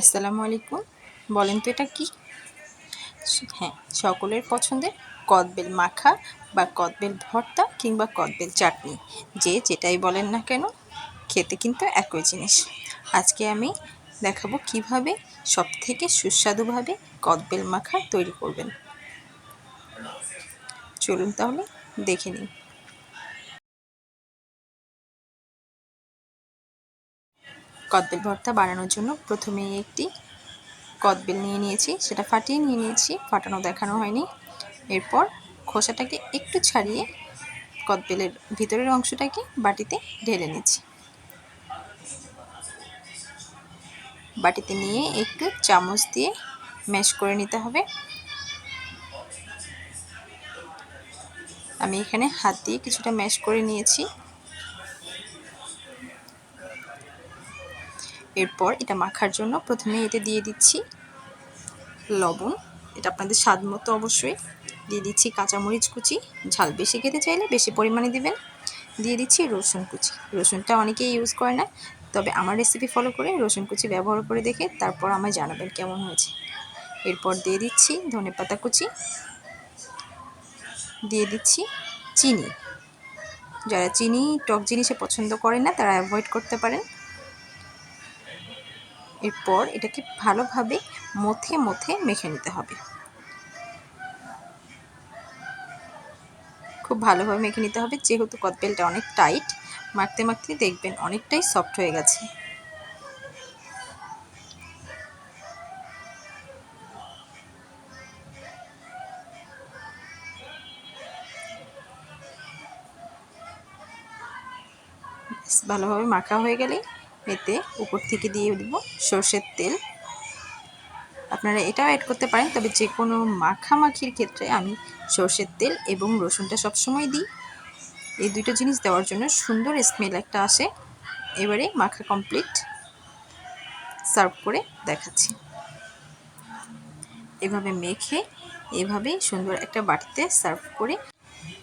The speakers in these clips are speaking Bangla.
আসসালামু আলাইকুম। বলেন তো এটা কি? হ্যাঁ সকলের পছন্দের কদবেল মাখা বা কদবেল ভর্তা কিংবা কদবেল চাটনি। যে যেটাই বলেন না কেন, খেতে কিন্তু একই জিনিস। আজকে আমি দেখাবো কীভাবে সব থেকে সুস্বাদুভাবে কদবেল মাখা তৈরি করবেন। চলুন তাহলে দেখে নিই। কদবেল ভর্তা বানানোর জন্য প্রথমে একটি কদবেল নিয়ে নিয়েছি, সেটা ফাটিয়ে নিয়ে নিয়েছি, ফাটানো দেখানো হয়নি। এরপর খোসাটাকে একটু ছাড়িয়ে কদবেলের ভিতরের অংশটাকে বাটিতে ঢেলে নিচ্ছি। বাটিতে নিয়ে একটু চামচ দিয়ে ম্যাশ করে নিতে হবে। আমি এখানে হাত দিয়ে কিছুটা ম্যাশ করে নিয়েছি। এরপর এটা মাখার জন্য প্রথমে এতে দিয়ে দিচ্ছি লবণ। এটা আপনাদের স্বাদ মতো অবশ্যই। দিয়ে দিচ্ছি কাঁচামরিচ কুচি। ঝাল বেশি খেতে চাইলে বেশি পরিমাণে দিবেন। দিয়ে দিচ্ছি রসুন কুচি। রসুনটা অনেকেই ইউজ করে না। তবে আমার রেসিপি ফলো করে রসুন কুচি ব্যবহার করে দেখে তারপর আমায় জানাবেন কেমন হয়েছে। এরপর দিয়ে দিচ্ছি ধনে পাতা কুচি। দিয়ে দিচ্ছি চিনি। যারা চিনি, টক জিনিসে পছন্দ করে না, তারা অ্যাভয়েড করতে পারেন। এরপর এটাকে ভালোভাবে মথে মথে মেখে নিতে হবে। খুব ভালোভাবে মেখে নিতে হবে, যেহেতু কদবেলটা অনেক টাইট, মাখতে মাখতে দেখবেন অনেকটাই সফট হয়ে গেছে। ভালোভাবে মাখা হয়ে গেলেই এতে উপর থেকে দিয়ে দিব সর্ষের তেল। আপনারা এটাও অ্যাড করতে পারেন, তবে যে কোনো মাখামাখির ক্ষেত্রে আমি সর্ষের তেল এবং রসুনটা সবসময় দিই। এই দুটো জিনিস দেওয়ার জন্য সুন্দর স্মেল একটা আসে। এবারে মাখা কমপ্লিট সার্ভ করে দেখাচ্ছি। এভাবে মেখে, এভাবে সুন্দর একটা বাটিতে সার্ভ করে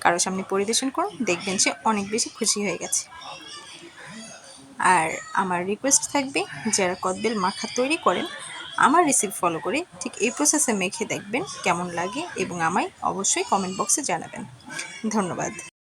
কারও সামনে পরিবেশন করুন, দেখবেন সে অনেক বেশি খুশি হয়ে গেছে। আর আমার রিকোয়েস্ট থাকবে যারা কদবেল মাখা তৈরি করেন, আমার রেসিপি ফলো করে ঠিক এই প্রসেসে মেখে দেখবেন কেমন লাগে এবং আমায় অবশ্যই কমেন্ট বক্সে জানাবেন। ধন্যবাদ।